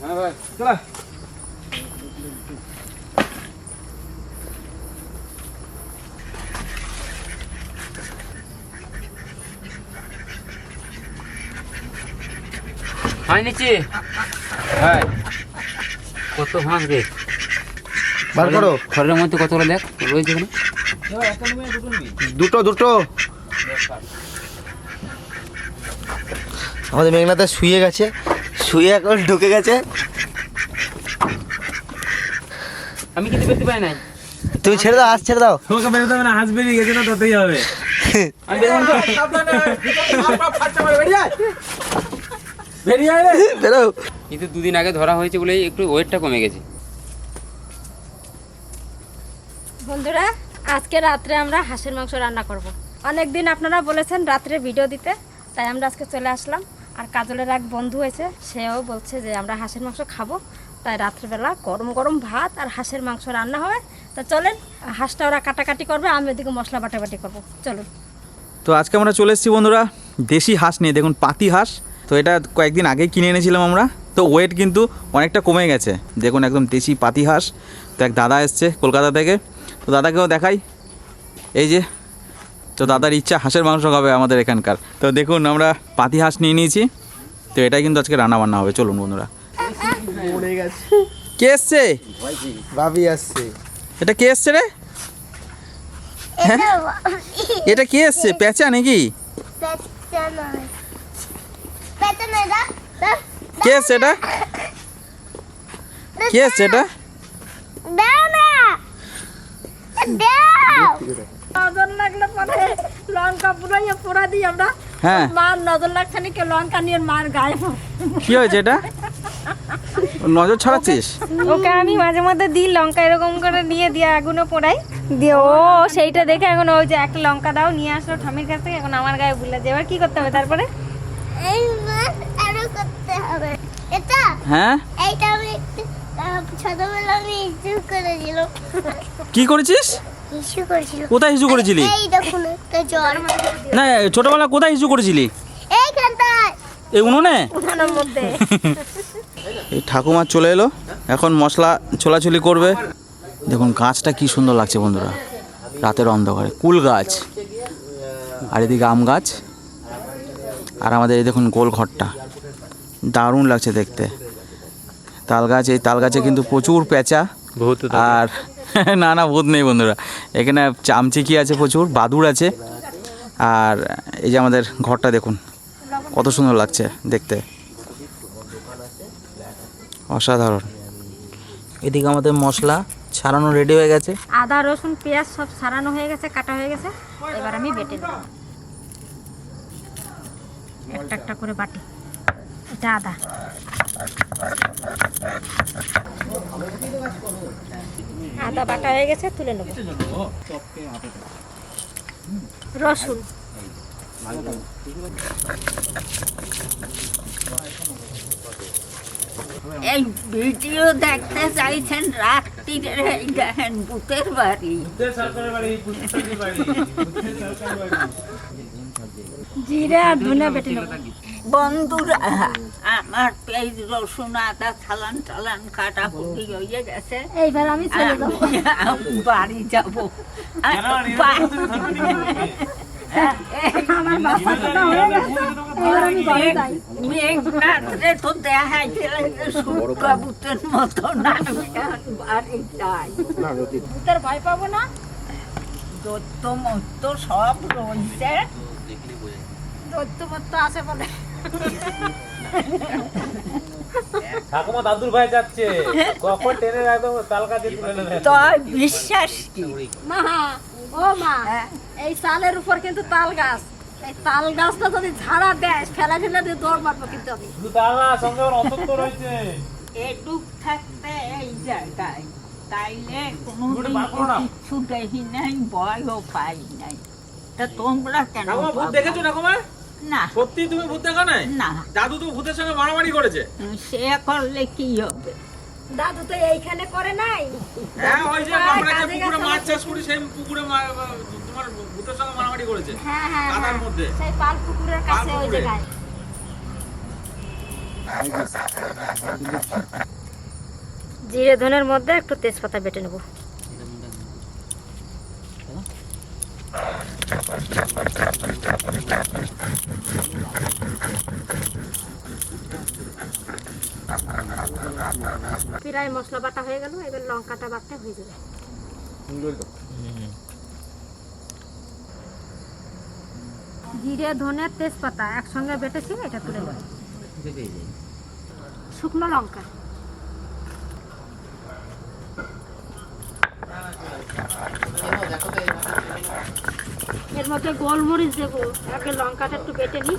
হ্যাঁ ভাই চলা হয় নিচে। হ্যাঁ কত হাঁস রে। বার করো। ঘরের মধ্যে কতগুলো দেখ? রয়েছে দুটো দুটো। আমাদের মেঘনাতে শুয়ে গেছে। শুয়ে এখন ঢুকে গেছে। আমি কিন্তু পেতে পারি নাই। তুমি ছেড়ে দাও হাত ছেড়ে দাও। তোমাকে বেরোতে হবে না হাঁস বেরিয়ে গেছে না তাতেই হবে। কিন্তু দুদিন আগে ধরা হয়েছে বলেই একটু ওয়েটটা কমে গেছে। বন্ধুরা আজকে রাত্রে আমরা হাঁসের মাংস রান্না করব। অনেক দিন আপনারা বলেছেন রাত্রে ভিডিও দিতে তাই আমরা আজকে চলে আসলাম। আর কাজলের এক বন্ধু হয়েছে, সেও বলছে যে আমরা হাঁসের মাংস খাব। তাই রাত্রেবেলা গরম গরম ভাত আর হাঁসের মাংস রান্না হবে। তা চলেন, হাঁসটা ওরা কাটাকাটি করবে, আমি ওদিকে মশলা বাটাবাটি করব। চলুন। তো আজকে আমরা চলে এসেছি বন্ধুরা, দেশি হাঁস নিয়ে। দেখুন, পাতি হাঁস। তো এটা কয়েকদিন আগেই কিনে এনেছিলাম আমরা। তো ওয়েট কিন্তু অনেকটা কমে গেছে। দেখুন, একদম দেশি পাতি হাঁস। তো এক দাদা এসছে কলকাতা থেকে। তো দাদাকেও দেখাই। এই যে তো দাদার ইচ্ছা হাঁসের মাংস খাবে আমাদের এখানকার। তো দেখুন আমরা পাতি হাঁস নিয়ে নিয়েছি। তো এটাই কিন্তু আজকে রান্না বান্না হবে। চলুন বন্ধুরা। কে এসছে? ভাবি আসছে। এটা কে এসছে রে? হ্যাঁ? এটা কে এসছে? পেঁচা নাকি? কে এসছে এটা? কে এসছে এটা? নজর লাগলে পরে লঙ্কা পুরাইয়া পোড়া দিই আমরা। হ্যাঁ। মার নজর লাগছে না কেউ লঙ্কা নিয়ে মার গায়ে কি হয়েছে এটা? নজর ছড়াচ্ছিস? ওকে আমি মাঝে মধ্যে দিই লঙ্কা এরকম করে নিয়ে দিয়ে আগুনে পোড়াই। দিয়ে ও সেইটা দেখে এখন ওই যে একটা লঙ্কা দাও নিয়ে আসলো ঠামির কাছ থেকে এখন আমার গায়ে বুলে যে এবার কি করতে হবে তারপরে? এই মাছ আরও করতে হবে। এটা? হ্যাঁ? এইটা আমি একটু, ছোটবেলা আমি ইস্যু করেছিলাম। কি করেছিস? করেছিল। কোথায় হিসু করেছিলি? এই দেখুন একটা জ্বর না ছোটবেলা কোথায় হিসু করেছিলি? এইখানটায় এই উনুনে? মধ্যে। এই ঠাকুমা চলে এলো এখন মশলা ছোলাছুলি করবে। দেখুন গাছটা কি সুন্দর লাগছে বন্ধুরা। রাতের অন্ধকারে কুল গাছ। আর এদিকে আম গাছ। আর আমাদের এই দেখুন গোল ঘরটা দারুণ লাগছে দেখতে। তাল গাছ এই তাল গাছে কিন্তু প্রচুর পেঁচা। আর না না, ভূত নেই বন্ধুরা। এখানে চামচিকি আছে প্রচুর বাদুর আছে। আর এই যে আমাদের ঘরটা দেখুন, কত সুন্দর লাগছে দেখতে। অসাধারণ। এদিকে আমাদের মশলা ছাড়ানো রেডি হয়ে গেছে। আদা, রসুন, পেঁয়াজ সব সারানো হয়ে গেছে, কাটা হয়ে গেছে। এবার আমি বেটে দেব একটা একটা করে বাটি। এটা আদা। আদা বাটা হয়ে গেছে তুলে নেব। রসুন। এই ভিডিও দেখতে চাইছেন রাত্রিরে এই দেখেন ভূতের বাড়ি। জিরে আর ধনিয়া বেটে নেব। বন্ধুরা আমার পেঁয়াজ রসুন আদা থালান টালান কাটা কুটি হয়ে গেছে। এইবার আমি চলে যাব। বাড়ি যাব। আমার বাসা কথা হয়ে গেছে। এবার আমি ঘরে যাই। রাত্রে তো দেখা গেলে মতো না বাড়ি যাই। ভূতের ভয় পাবো না? দত্ত মত্ত সব রয়েছে। দৈত্য মত্ত আছে বলে। ঠাকুমা দাদুর ভাই যাচ্ছে। কখন ট্রেনের একদম তাল কাছে তুলে নেবে? তয় বিশ্বাস কি? মা ও মা এই তালের উপর কিন্তু তাল গাছ। এই তাল গাছটা যদি ঝাড়া দেয় ফেলা ফেলা দিয়ে দৌড় মারবো কিন্তু আমি। শুধু তাল না সঙ্গে ওর অন্তত রয়েছে। এটুক থাকতে এই জায়গায়। তাইলে। কিছু দেখি নাই ভয়ও পাই নাই। তা তোমরা কেন ভাবো? না। সত্যি তুমি ভূত দেখো নাই? না। দাদু তো ভূতের সঙ্গে মারামারি করেছে। সে করলে কি হবে? দাদু তো এইখানে করে নাই। হ্যাঁ ওই যে আমরা যে পুকুরে মাছ চাষ করি সেই পুকুরে তোমার ভূতের সঙ্গে মারামারি করেছে। হ্যাঁ হ্যাঁ কাদার হ্যাঁ। মধ্যে। সেই পাল পুকুরের কাছে ওই। জায়গায়। জিরে ধনের মধ্যে একটু তেজপাতা বেটে নেব। প্রায় মশলা বাটা হয়ে গেল, এবার লঙ্কাটা বাটতে হয়ে যাবে। জিরে, ধনে, তেজপাতা একসঙ্গে বেটেছি, এটা তুলে নেব। শুকনো লঙ্কা। এর মধ্যে গোলমরিচ দেবো। আগে লঙ্কাটা একটু বেটে নিই।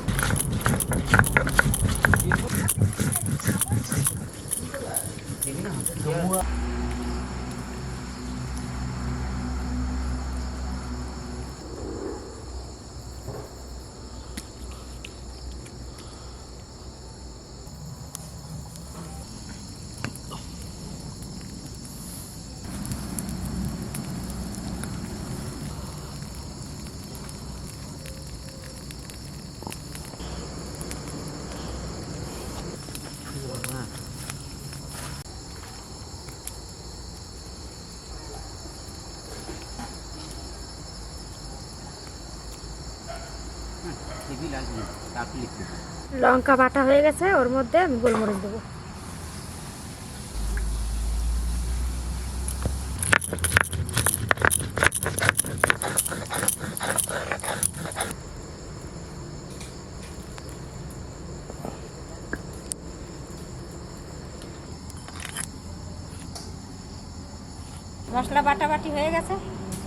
লঙ্কা বাটা হয়ে গেছে, ওর মধ্যে আমি গোলমরিচ দেবো। মশলা বাটা বাটি হয়ে গেছে,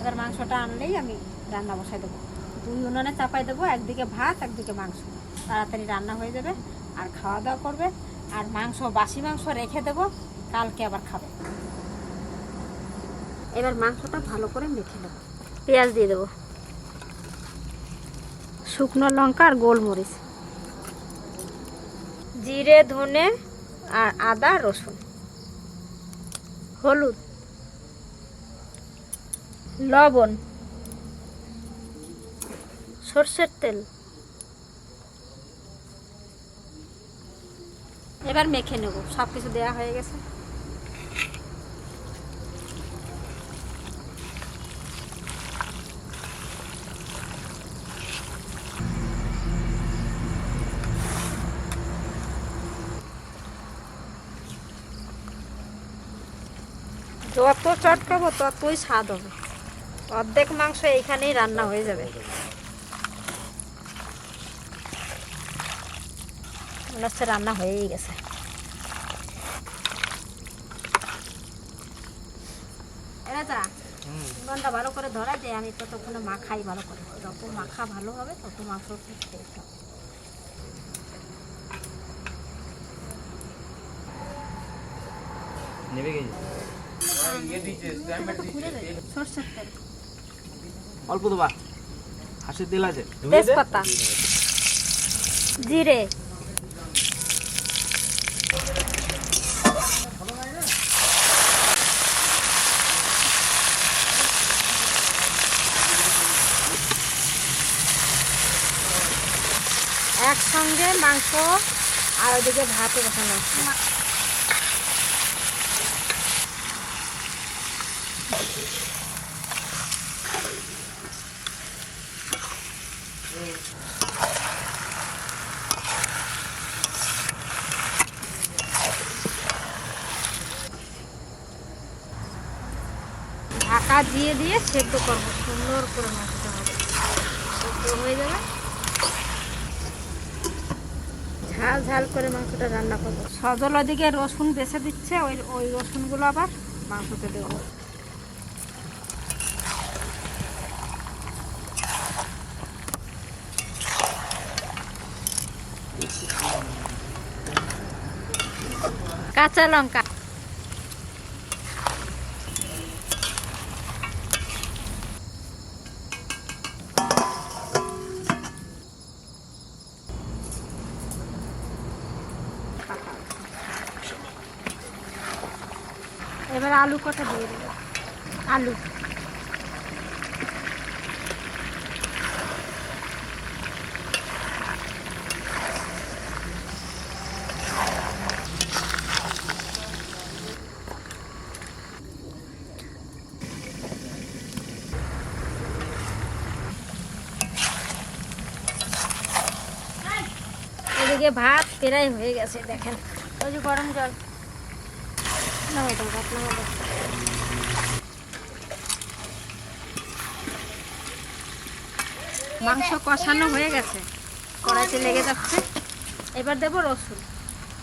এবার মাংসটা আনলেই আমি রান্না বসাই দেবো। দুই উনুনে চাপাই দেবো, একদিকে ভাত, একদিকে মাংস। তাড়াতাড়ি রান্না হয়ে যাবে, আর খাওয়া দাওয়া করবে, আর মাংস, বাসি মাংস রেখে দেবো, কালকে আবার খাবে। এবার মাংসটা ভালো করে মেখে নেব। পেঁয়াজ দিয়ে দেবো, শুকনো লঙ্কা আর গোলমরিচ, জিরে, ধনে আর আদা, রসুন, হলুদ, লবণ সর্ষের তেল। এবার মেখে নেব সব কিছু দেওয়া হয়ে গেছে। যত চটকাবো ততই স্বাদ হবে। অর্ধেক মাংস এইখানেই রান্না হয়ে যাবে। মনে হচ্ছে রান্না হয়েই গেছে। রাজা ভালো করে ধরা যায় আমি ততক্ষণে মাখাই ভালো করে। যত মাখা ভালো হবে তত মাংস টেস্ট হবে অল্প দেবা। হাঁসের তেল আছে। তেজপাতা। জিরে। একসঙ্গে মাংস আর ওদিকে ভাতে বসানো ঢাকা দিয়ে দিয়ে সেদ্ধ করব, সুন্দর করে মাংসটা হবে। সেদ্ধ হয়ে যাবে ঝাল ঝাল করে মাংসটা রান্না করব। সজল ওদিকে রসুন বেছে দিচ্ছে, ওই ওই রসুনগুলো আবার মাংসতে দেবো। কাঁচা লঙ্কা। আর আলু কটা দিয়ে দেবো আলু এদিকে ভাত প্রায় হয়ে গেছে দেখেন ওই যে গরম জল দাও, ভাত নামাও দাও। মাংস কষানো হয়ে গেছে। কড়াইতে লেগে যাচ্ছে। এবার দেবো রসুন।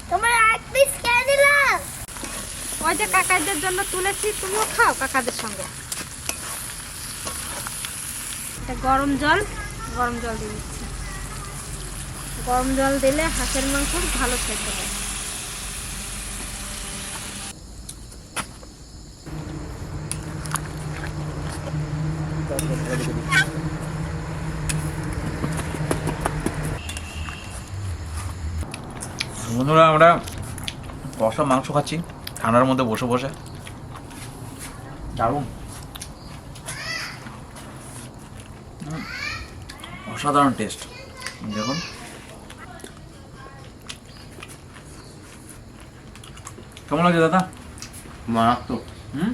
তোমার এক পিস খেয়ে দিলাম ওই যে কাকাদের জন্য তুলেছি তুমিও খাও কাকাদের সঙ্গে। এটা গরম জল গরম জল দিয়ে দিচ্ছি। গরম জল দিলে হাঁসের মাংস ভালো সেদ্ধ হয়। বন্ধুরা আমরা কষা মাংস খাচ্ছি ঠান্ডার মধ্যে বসে বসে। দারুণ। অসাধারণ টেস্ট দেখুন। কেমন লাগছে দাদা? মারাত্মক। হুম?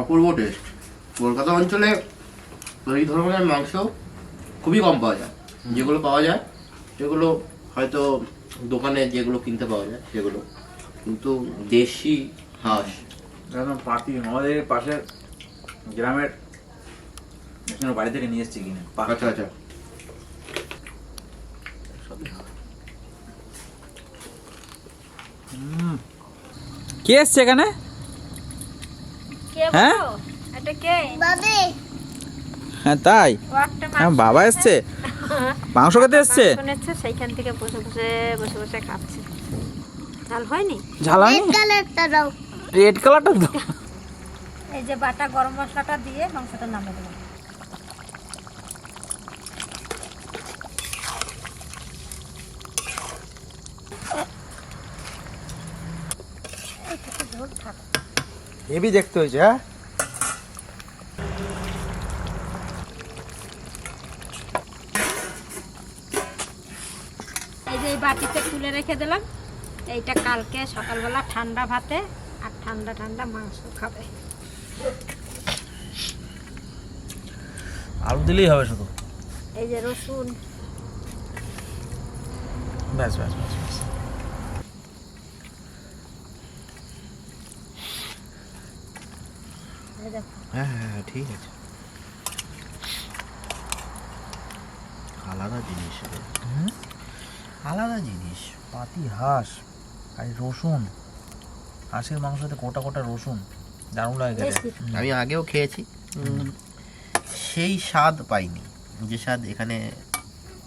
অপূর্ব টেস্ট কলকাতা অঞ্চলে এই ধরনের মাংস খুবই কম পাওয়া যায়। যেগুলো পাওয়া যায় সেগুলো হয়তো দোকানে যেগুলো কিনতে পাওয়া যায় সেগুলো। কিন্তু দেশি হাঁস। একদম পাতি আমাদের পাশে গ্রামের বাড়ি থেকে নিয়ে এসেছি কিনে আচ্ছা আচ্ছা। কে এসছে এখানে? হ্যাঁ? বলো? এটা কে? বাবে। হ্যাঁ তাই? হ্যাঁ বাবা এসছে? মাংস খেতে এসছে? শুনেছে সেইখান থেকে বসে বসে বসে বসে খাচ্ছে। ঝাল হয়নি? ঝালানি রেড কালারটা দাও। রেড কালারটা তো এই যে বাটা গরম মশলাটা দিয়ে মাংসটা নামিয়ে দেবো। ঝোল হেভি দেখতে হয়েছে হ্যাঁ? এই বাটিতে তুলে রেখে দিলাম। এইটা কালকে সকালবেলা ঠান্ডা ভাতে আর ঠান্ডা ঠান্ডা মাংস খাবে। আলু দিলেই হবে শুধু? এই যে রসুন। ব্যাস ব্যাস ব্যাস ব্যাস। হ্যাঁ হ্যাঁ হ্যাঁ ঠিক আছে। আলাদা জিনিস। আলাদা জিনিস পাতি হাঁস আর রসুন। হাঁসের মাংসতে কোটা কোটা রসুন দারুণ লাগে। আমি আগেও খেয়েছি। সেই স্বাদ পাইনি যে স্বাদ এখানে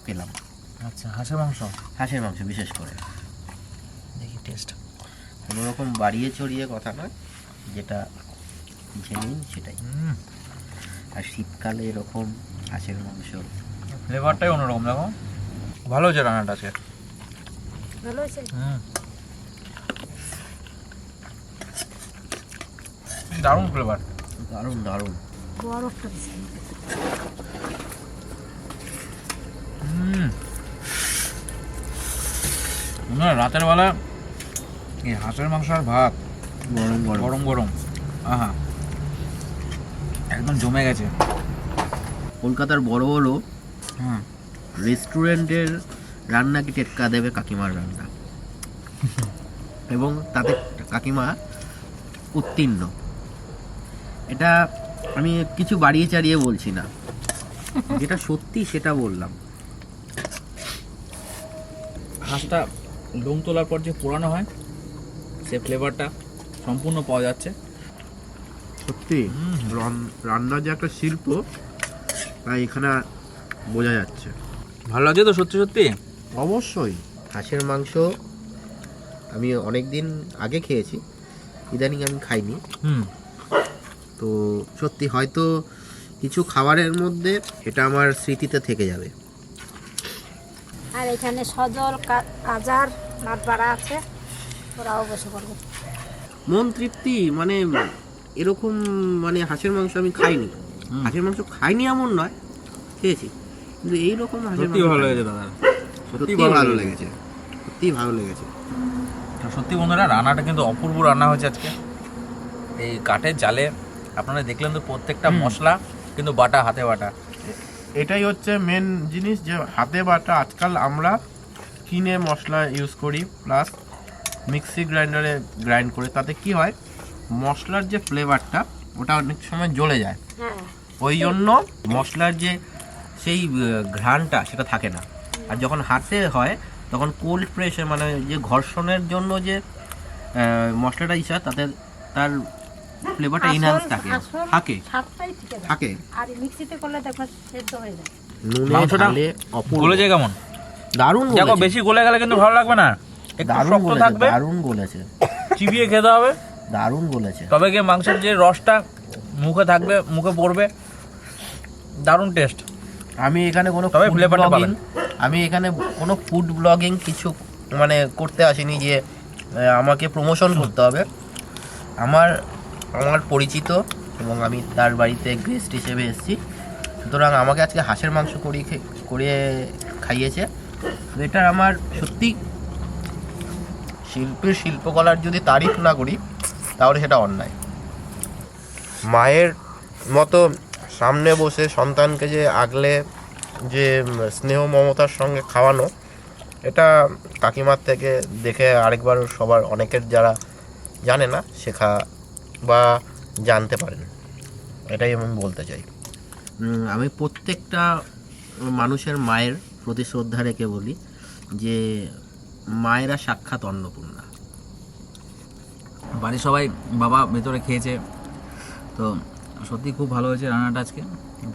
পেলাম। আচ্ছা হাঁসের মাংস? হাঁসের মাংস বিশেষ করে। দেখি টেস্ট কোনো রকম বাড়িয়ে চড়িয়ে কথা নয় যেটা জেনুইন সেটাই। আর শীতকালে এরকম হাঁসের মাংস ফ্লেভারটাই অন্যরকম দেখো। ভালো হয়েছে রান্নাটা আজকে? ভালো হয়েছে? হুম। দারুণ ফ্লেভার দারুণ দারুণ। বরফটা না রাতের বেলা এই হাঁসের মাংস আর ভাত গরম গরম। গরম গরম। আহা। একদম জমে গেছে। কলকাতার বড় বড় হুম। রেস্টুরেন্টের রান্না কি টেক্কা দেবে কাকিমার রান্না? এবং তাতে কাকিমা উত্তীর্ণ। এটা আমি কিছু বাড়িয়ে চাড়িয়ে বলছি না। যেটা সত্যি সেটা বললাম। হাঁসটা লোম তোলার পর যে পোড়ানো হয় সে ফ্লেভারটা সম্পূর্ণ পাওয়া যাচ্ছে। সত্যি? রান্না যে একটা শিল্প তাই এখানে বোঝা যাচ্ছে। ভালো লাগছে তো সত্যি সত্যি? অবশ্যই। হাঁসের মাংস আমি অনেক দিন আগে খেয়েছি ইদানিং আমি খাইনি। হুম। তো সত্যি হয়তো কিছু খাবারের মধ্যে এটা আমার স্মৃতিতে থেকে যাবে। আর এখানে সজল কাজার নাটবাড়া আছে ওরাও বসে পড়বে। মন তৃপ্তি মানে এরকম মানে হাঁসের মাংস আমি খাইনি। হাঁসের মাংস খাইনি এমন নয় খেয়েছি। কিন্তু এইরকম সত্যি ভালো লেগেছে দাদা। সত্যি ভালো। লেগেছে। সত্যি ভালো লেগেছে। সত্যি বন্ধুরা রান্নাটা কিন্তু অপূর্ব রান্না হয়েছে আজকে। এই কাঠের জালে আপনারা দেখলেন তো প্রত্যেকটা মশলা কিন্তু বাটা হাতে বাটা। এটাই হচ্ছে মেন জিনিস যে হাতে বাটা আজকাল আমরা কিনে মশলা ইউজ করি প্লাস মিক্সি গ্রাইন্ডারে গ্রাইন্ড করি। তাতে কি হয় মশলার যে ফ্লেভারটা ওটা অনেক সময় জ্বলে যায়। হ্যাঁ। ওই জন্য মশলার যে সেই ঘ্রাণটা সেটা থাকে না। আর যখন হাতে হয় তখন কোল্ড প্রেশার মানে যে ঘর্ষণের জন্য যে মশলাটা ইচ্ছা তাতে তার ফ্লেভারটা ইনহ্যান্স থাকে। থাকে। স্বাদটাই ঠিক আছে থাকে। আর মিক্সিতে করলে দেখবেন সেদ্ধ হয়ে যায়। নুনে মাংসটা অপূর্ব। গলেছে কেমন? দারুণ দেখো বেশি গলে গেলে কিন্তু ভালো লাগবে না। দারুণ শক্ত গলেছে থাকবে। দারুণ গলেছে। চিবিয়ে খেতে হবে। দারুণ গলেছে। তবে গিয়ে মাংসের যে রসটা মুখে থাকবে মুখে পড়বে দারুণ টেস্ট আমি এখানে কোনো। আমি এখানে কোনো ফুড ব্লগিং কিছু মানে করতে আসিনি যে আমাকে প্রমোশন করতে হবে। আমার আমার পরিচিত এবং আমি তার বাড়িতে গেস্ট হিসেবে এসেছি। সুতরাং আমাকে আজকে হাঁসের মাংস করিয়ে করিয়ে খাইয়েছে। তো এটার আমার সত্যি শিল্পের শিল্পকলার যদি তারিফ না করি তাহলে সেটা অন্যায়। মায়ের মতো সামনে বসে সন্তানকে যে আগলে যে স্নেহ মমতার সঙ্গে খাওয়ানো, এটা কাকিমার থেকে দেখে আরেকবার সবার অনেকের যারা জানে না, শেখা বা জানতে পারেন। এটাই আমি বলতে চাই। আমি প্রত্যেকটা মানুষের মায়ের প্রতি শ্রদ্ধা রেখে বলি যে, মায়েরা সাক্ষাৎ অন্নপূর্ণা। বাড়ির সবাই বাবা ভেতরে খেয়েছে, তো সত্যি খুব ভালো হয়েছে রান্নাটা আজকে।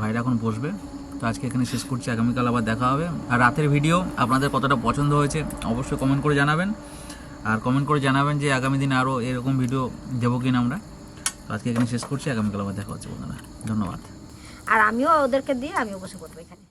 ভাইরা এখন বসবে। তো আজকে এখানে শেষ করছি। আগামীকাল আবার দেখা হবে। আর রাতের ভিডিও আপনাদের কতটা পছন্দ হয়েছে অবশ্যই কমেন্ট করে জানাবেন। আর কমেন্ট করে জানাবেন যে আগামী দিনে আরও এরকম ভিডিও দেবো কিনা আমরা। তো আজকে এখানে শেষ করছি। আগামীকাল আবার দেখা হচ্ছে বন্ধুরা। ধন্যবাদ। আর আমিও ওদেরকে দিয়ে আমিও বসে করব এখানে।